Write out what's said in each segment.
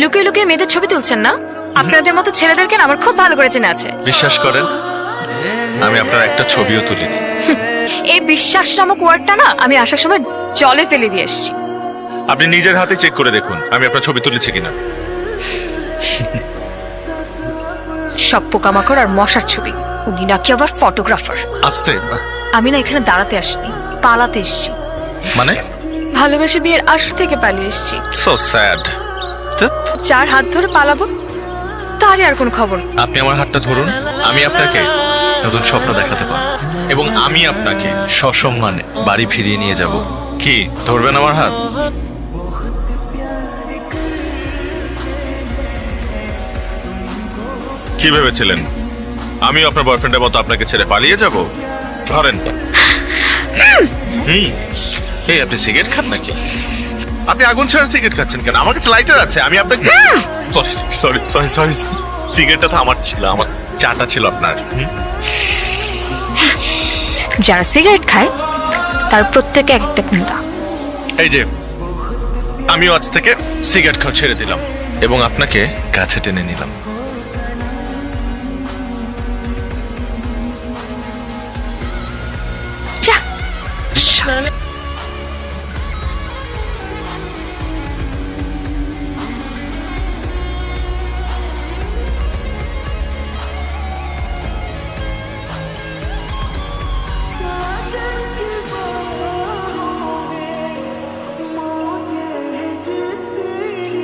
লুকিয়ে লুকিয়ে মেয়েদের ছবি তুলছেন না? আপনাদের মতো ছেলেদেরকে আমার খুব ভালো করে চেনা আছে। বিশ্বাস করেন আমি আপনার একটা ছবিও তুলিনি। এই বিশ্বাস নামক ওয়ার্ডটা না আমি আসার সময় জলে ফেলে দিয়ে এসেছি। আপনি নিজের হাতে চেক করে দেখুন আমি আপনার ছবি তুলেছি কিনা। সব পোকামাকড় আর মশার ছবি। উনি নাকি আবার ফটোগ্রাফার আসতে। আমি না এখানে দাঁড়াতে আসিনি পালাতে এসেছি। মানে? ভালোবেসে বিয়ের আসর থেকে পালিয়ে এসেছি। সো স্যাড যার হাত ধরে পালাবো তারই আর কোনো খবর। আপনি আমার হাতটা ধরুন আমি আপনাকে নতুন স্বপ্ন দেখাতে পারব। এবং আমি আপনাকে সসম্মানে বাড়ি ফিরিয়ে নিয়ে যাব। কি ধরবেন আমার হাত? কি ভেবেছিলেন? আমি আপনার বয়ফ্রেন্ডের মতো আপনাকে ছেড়ে পালিয়ে যাব? ধরেন হুম। এই আপনি সিগারেট খান নাকি? আপনি আগুন ছাড়া সিগারেট খাচ্ছেন কেন? আমার কাছে লাইটার আছে আমি আপনাকে সরি সরি সরি সরি সিগারেটটা তো আমার ছিল আমার চাটা ছিল আপনার? যারা সিগারেট খায় তার প্রত্যেকে একটা কুন্ডা এই যে আমি আজ থেকে সিগারেট খাওয়া ছেড়ে দিলাম এবং আপনাকে কাছে টেনে নিলাম। যা।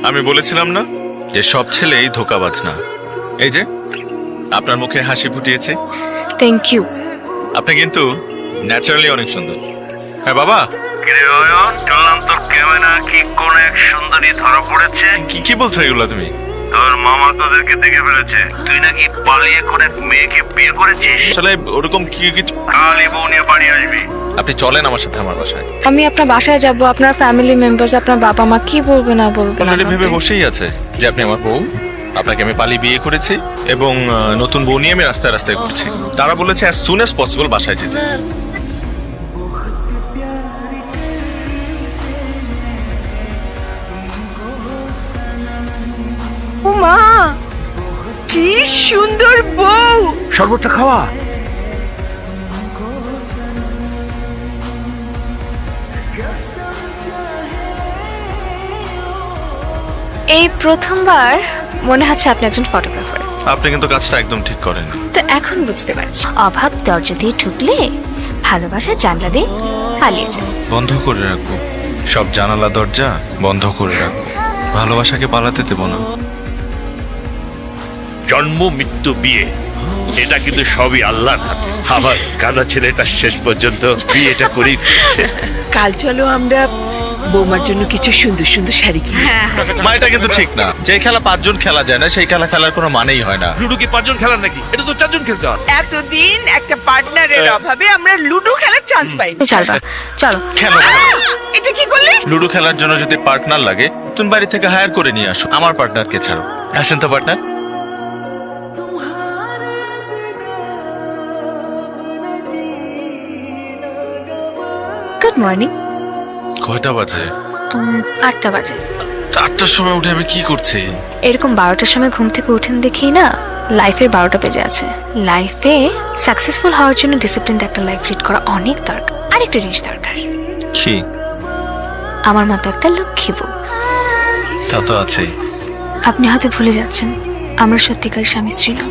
আমি বলেছিলাম না? যে সব ছেলেই ধোকাবাজ না। এই যে আপনার মুখে হাসি ফুটিয়েছে। থ্যাংক ইউ আপনি কিন্তু ন্যাচারালি অনেক সুন্দর। হ্যাঁ বাবা। শুনলাম তোর ক্যামেরা কি কোন এক সুন্দরী ধরা পড়েছে? কি কি বলছো এগুলো তুমি? তোর মামা তোদেরকে দেখে ফেলেছে। তুই নাকি পালিয়ে কোন এক মেয়েকে বিয়ে করেছিস? আসলে ওরকম কি কিছু কালই বউ নিয়ে বাড়ি আসবি। আপনি চলেন আমার সাথে আমার বাসায়। আমি আপনার বাসায় যাব আপনার ফ্যামিলি মেম্বার্স আপনার বাবা মা কি বলবে না বলবে না অলরেডি ভেবে বসেই আছে যে আপনি আমার বউ আপনাকে আমি পালিয়ে বিয়ে করেছি এবং আহ, নতুন বউ নিয়ে আমি রাস্তায় রাস্তায় ঘুরছি। তারা বলেছে অ্যাজ সুন অ্যাজ পসিবল বাসায় যেতে। সুন্দর বউ। শরবতটা খাওয়া। এই প্রথমবার মনে হচ্ছে আপনি একজন ফটোগ্রাফার আপনি কিন্তু কাজটা একদম ঠিক করেন। তো এখন বুঝতে পারছি। অভাব দরজা দিয়ে ঢুকলে ভালোবাসা জানলা দিয়ে পালিয়ে যায়। বন্ধ করে রাখব। সব জানালা দরজা বন্ধ করে রাখব। ভালোবাসাকে পালাতে দেবো না। জন্ম মৃত্যু বিয়ে। এটা কিন্তু সবই আল্লাহর হাতে। আমার কানা ছেলেটা শেষ পর্যন্ত বিয়েটা করেই ফেলেছে। কাল চলো আমরা বৌমার জন্য কিছু সুন্দর সুন্দর শাড়ি কিনি। মা এটা কিন্তু ঠিক না। যে খেলা পাঁচজন খেলা যায় না সেই খেলা খেলার কোনো মানেই হয় না। লুডো কি পাঁচজন খেলার নাকি? এটা তো চারজন খেলতে হয়। এতদিন একটা পার্টনারের অভাবে আমরা লুডো খেলার চান্স চলবা চলো। খেলো এটা কি করলে? লুডো খেলার জন্য যদি পার্টনার লাগে তুমি বাড়ি থেকে হায়ার করে নিয়ে আসো। আমার পার্টনারকে ছাড়ো। আসেন তো পার্টনার। গুড মর্নিং কয়টা বাজে? আটটা বাজে। আটটার সময় উঠে আমি কি করছি? এরকম বারোটার সময় ঘুম থেকে উঠেন দেখেই না লাইফের বারোটা বেজে আছে। লাইফে সাকসেসফুল হওয়ার জন্য ডিসিপ্লিন একটা লাইফ লিড করা অনেক দরকার। আরেকটা জিনিস দরকার। কি? আমার মতো একটা লক্ষ্মী বউ। তা তো আছেই। আপনি হয়তো ভুলে যাচ্ছেন আমরা সত্যিকার স্বামী স্ত্রী না।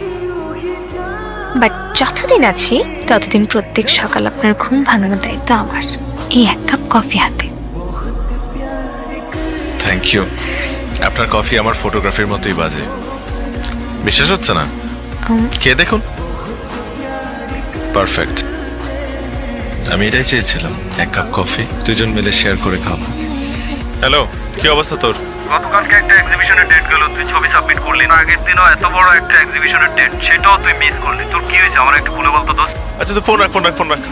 বাট যতদিন আছি ততদিন প্রত্যেক সকাল আপনার ঘুম ভাঙানোর দায়িত্ব আমার। এই এক কাপ কফি হাতে। থ্যাংক ইউ আপনার কফি আমার ফটোগ্রাফির মতোই বাজে। বিশ্বাস হচ্ছে না? কে দেখুন। পারফেক্ট আমি এটাই চেয়েছিলাম এক কাপ কফি দুজন মিলে শেয়ার করে খাব। হ্যালো কি অবস্থা তোর? গতকালকে একটা এক্সিবিশনের ডেট গেল তুই ছবি সাবমিট করলি না আগের দিনও এত বড় একটা এক্সিবিশনের ডেট সেটাও তুই মিস করলি। তোর কি হয়েছে? আমার একটু বলে বলতো দোস্ত। আচ্ছা তো ফোন রাখ ফোন রাখ ফোন রাখ।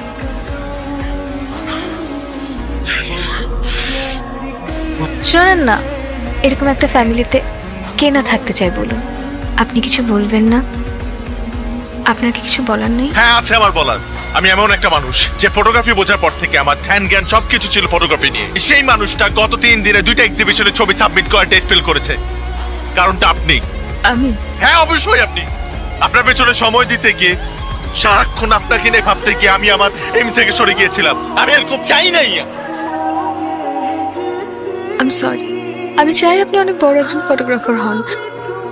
শোনেন না এরকম একটা ফ্যামিলিতে কে না থাকতে চায় বলুন। আপনি কিছু বলবেন না? আপনার কি কিছু বলার নেই? হ্যাঁ আছে আমার বলার। আমি এমন একটা মানুষ যে ফটোগ্রাফি বোঝার পর থেকে আমার ধ্যান জ্ঞান সবকিছু ছিল ফটোগ্রাফি নিয়ে। সেই মানুষটা গত তিন দিনে দুইটা এক্সিবিশনে ছবি সাবমিট করার ডেট ফিল করেছে। কারণটা আপনি। আমি? হ্যাঁ অবশ্যই আপনি। আপনার পেছনে সময় দিতে গিয়ে সারাক্ষণ আপনাকে নিয়ে ভাবতে গিয়ে আমি আমার এম থেকে সরে গিয়েছিলাম। আমি এরকম চাই নাই। আম সরি আমি চাই আপনি অনেক বড় একজন ফটোগ্রাফার হন।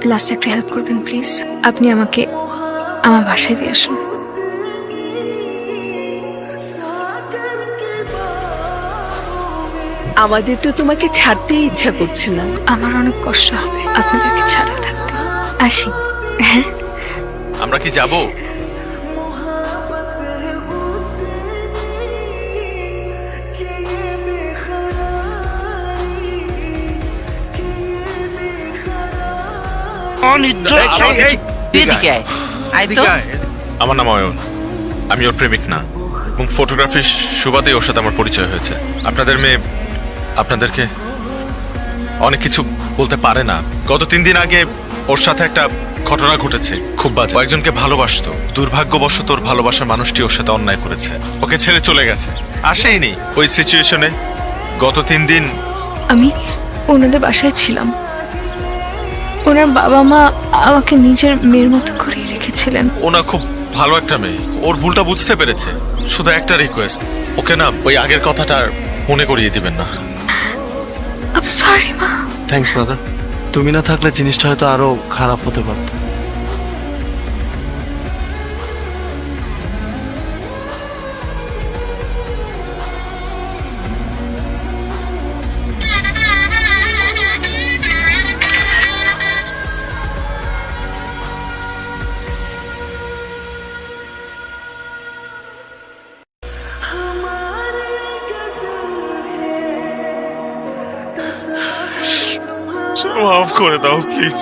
লাস্ট একটা হেল্প করবেন প্লিজ আপনি আমাকে আমার বাসায় দিয়ে আসুন। আমাদের তো তোমাকে ছাড়তেই ইচ্ছা করছে না। আমার অনেক কষ্ট হবে আপনাদেরকে ছাড়া থাকতে। আসি। হ্যাঁ? আমরা কি যাব? আমার নাম অয়ন। আমি ওর প্রেমিক না। এবং ফটোগ্রাফির সুবাদে ওর সাথে আমার পরিচয় হয়েছে। আপনাদের মেয়ে আপনাদেরকে অনেক কিছু বলতে পারে না। গত তিন দিন আগে ওর সাথে একটা ঘটনা ঘটেছে খুব বাজে। ও একজনকে ভালোবাসতো। দুর্ভাগ্যবশত ওর ভালোবাসার মানুষটি ওর সাথে অন্যায় করেছে। ওকে ছেড়ে চলে গেছে। আসেইনি ওই সিচুয়েশনে গত তিন দিন আমি ওনাদের বাসায় ছিলাম। ওনার বাবা মা আমাকে নিজের মেয়ের মতো করে রেখেছিলেন। ওনা খুব ভালো একটা মেয়ে। ওর ভুলটা বুঝতে পেরেছে। শুধু একটা রিকোয়েস্ট ওকে না ওই আগের কথাটা মনে করিয়ে দিবেন না। সরি মা। থ্যাঙ্কস ব্রাদার তুমি না থাকলে জিনিসটা হয়তো আরও খারাপ হতে পারত। মাফ করে দাও প্লিজ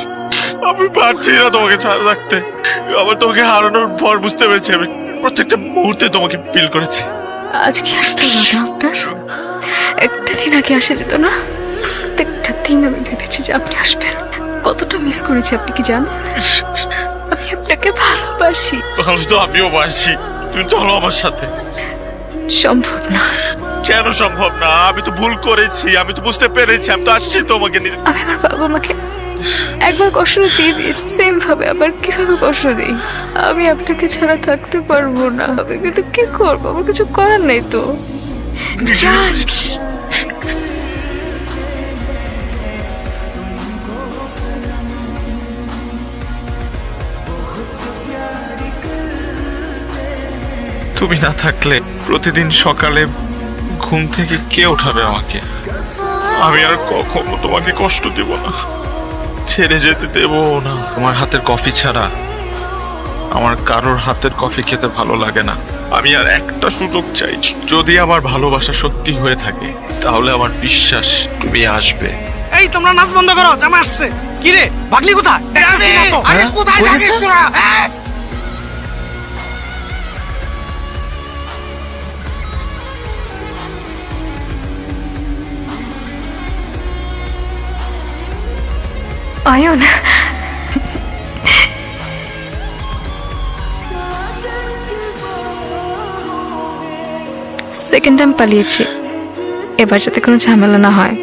আমি পারছি না তোমাকে ছাড়া রাখতে। আবার তোমাকে হারানোর পর বুঝতে পেরেছি আমি প্রত্যেকটা মুহূর্তে তোমাকে ফিল করেছি। আজকে আসতে না আপনার? একটা দিন আগে আসা যেত না? প্রত্যেকটা দিন আমি ভেবেছি যে আপনি আসবেন। কতটা মিস করেছি আপনি কি জানেন? আমি আপনাকে ভালোবাসি। ভালো তো আমিও বাসি। তুমি চলো আমার সাথে। সম্ভব না। কেন সম্ভব না? আমি তো ভুল করেছি আমি তো বুঝতে পেরেছি আমি তো আসছি তোমাকে নিতে আমি আমার বাবা মাকে একবার কষ্ট দিয়ে দিয়েছি সেম ভাবে আবার কীভাবে কষ্ট দিই? আমি আপনাকে ছাড়া থাকতে পারব না আমি কিন্তু কি করব? আমার কিছু করার নেই তো। যান। তুমি না থাকলে প্রতিদিন সকালে ঘুম থেকে কে ওঠাবে আমাকে? আমি আর কখনো তোমাকে কষ্ট দেব না। ছেড়ে যেতে দেব না। তোমার হাতের কফি ছাড়া আমার কারোর হাতের কফি খেতে ভালো লাগে না। আমি আর একটা সুযোগ চাই। যদি আমার ভালোবাসা সত্যি হয়ে থাকে তাহলে আমার বিশ্বাস তুমি আসবে। এই তোমরা নাচ বন্ধ করো জামা আসছে। কি রে ভাগলি কোথায়? দেখতেছি না তো। আরে কোথায় থাকিস তোরা? অয়ন সেকেন্ড টাইম পালিয়েছি। এবার যাতে কোনো ঝামেলা না হয়।